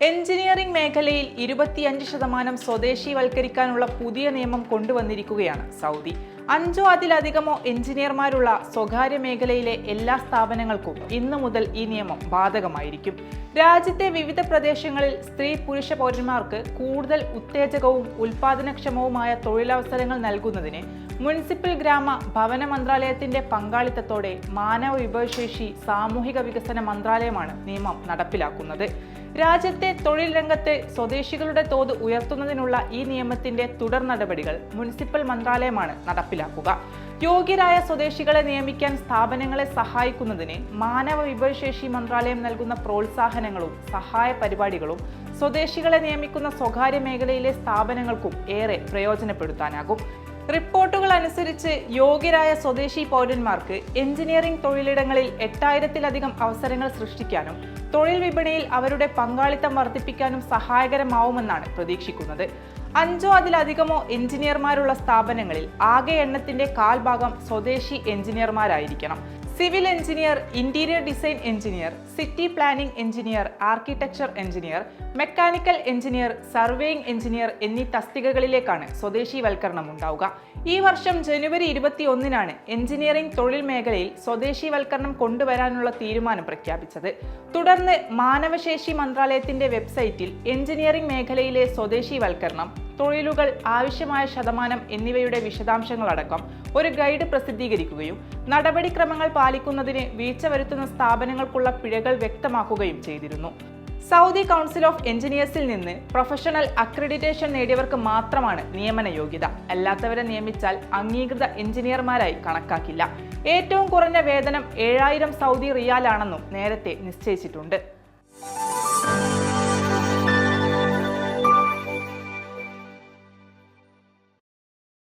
Engineering മേഖലയിൽ ഇരുപത്തിയഞ്ച് ശതമാനം സ്വദേശീവൽക്കരിക്കാനുള്ള പുതിയ നിയമം കൊണ്ടുവന്നിരിക്കുകയാണ് സൗദി. അഞ്ചോ അതിലധികമോ എഞ്ചിനീയർമാരുള്ള സ്വകാര്യ മേഖലയിലെ എല്ലാ സ്ഥാപനങ്ങൾക്കും ഇന്നു മുതൽ ഈ നിയമം ബാധകമായിരിക്കും. രാജ്യത്തെ വിവിധ പ്രദേശങ്ങളിൽ സ്ത്രീ പുരുഷ പൗരന്മാർക്ക് കൂടുതൽ ഉത്തേജകവും ഉൽപാദനക്ഷമവുമായ തൊഴിലവസരങ്ങൾ നൽകുന്നതിന് മുനിസിപ്പൽ ഗ്രാമ ഭവന മന്ത്രാലയത്തിന്റെ പങ്കാളിത്തത്തോടെ മാനവ വിഭവശേഷി സാമൂഹിക വികസന മന്ത്രാലയമാണ് നിയമം നടപ്പിലാക്കുന്നത്. രാജ്യത്തെ തൊഴിൽ രംഗത്തെ സ്വദേശികളുടെ തോത് ഉയർത്തുന്നതിനുള്ള ഈ നിയമത്തിന്റെ തുടർ നടപടികൾ മുനിസിപ്പൽ മന്ത്രാലയമാണ് നടപ്പിലാക്കുക. യോഗ്യരായ സ്വദേശികളെ നിയമിക്കാൻ സ്ഥാപനങ്ങളെ സഹായിക്കുന്നതിന് മാനവ വിഭവശേഷി മന്ത്രാലയം നൽകുന്ന പ്രോത്സാഹനങ്ങളും സഹായ പരിപാടികളും സ്വദേശികളെ നിയമിക്കുന്ന സ്വകാര്യ മേഖലയിലെ സ്ഥാപനങ്ങൾക്കും ഏറെ പ്രയോജനപ്പെടുത്താനാകും. റിപ്പോർട്ടുകൾ അനുസരിച്ച് യോഗ്യരായ സ്വദേശി പൗരന്മാർക്ക് എഞ്ചിനീയറിംഗ് തൊഴിലിടങ്ങളിൽ എട്ടായിരത്തിലധികം അവസരങ്ങൾ സൃഷ്ടിക്കാനും തൊഴിൽ വിപണിയിൽ അവരുടെ പങ്കാളിത്തം വർദ്ധിപ്പിക്കാനും സഹായകരമാവുമെന്നാണ് പ്രതീക്ഷിക്കുന്നത്. അഞ്ചോ അതിലധികമോ എഞ്ചിനീയർമാരുള്ള സ്ഥാപനങ്ങളിൽ ആകെ എണ്ണത്തിന്റെ കാൽഭാഗം സ്വദേശി എഞ്ചിനീയർമാരായിരിക്കണം. Civil engineer interior design engineer city planning engineer architecture engineer mechanical engineer surveying engineer എന്നീ തസ്തികകളിലേക്കാണ് സ്വദേശി സ്വദേശീവൽക്കരണം ഉണ്ടാവുക ഈ വർഷം ജനുവരി ഇരുപത്തി ഒന്നിനാണ് എഞ്ചിനീയറിംഗ് തൊഴിൽ മേഖലയിൽ സ്വദേശീവൽക്കരണം കൊണ്ടുവരാനുള്ള തീരുമാനം പ്രഖ്യാപിച്ചത്. തുടർന്ന് മാനവശേഷി മന്ത്രാലയത്തിന്റെ വെബ്സൈറ്റിൽ എഞ്ചിനീയറിംഗ് മേഖലയിലെ സ്വദേശീവൽക്കരണം തൊഴിലുകൾ ആവശ്യമായ ശതമാനം എന്നിവയുടെ വിശദാംശങ്ങളടക്കം ഒരു ഗൈഡ് പ്രസിദ്ധീകരിക്കുകയും നടപടിക്രമങ്ങൾ പാലിക്കുന്നതിന് വീഴ്ച വരുത്തുന്ന സ്ഥാപനങ്ങൾക്കുള്ള പിഴകൾ വ്യക്തമാക്കുകയും ചെയ്തിരുന്നു. സൗദി കൗൺസിൽ ഓഫ് എഞ്ചിനീയേഴ്സിൽ നിന്ന് പ്രൊഫഷണൽ അക്രഡിറ്റേഷൻ നേടിയവർക്ക് മാത്രമാണ് നിയമന യോഗ്യത അല്ലാത്തവരെ നിയമിച്ചാൽ അംഗീകൃത എഞ്ചിനീയർമാരായി കണക്കാക്കില്ല. ഏറ്റവും കുറഞ്ഞ വേതനം ഏഴായിരം സൗദി റിയാലാണെന്നും നേരത്തെ നിശ്ചയിച്ചിട്ടുണ്ട്.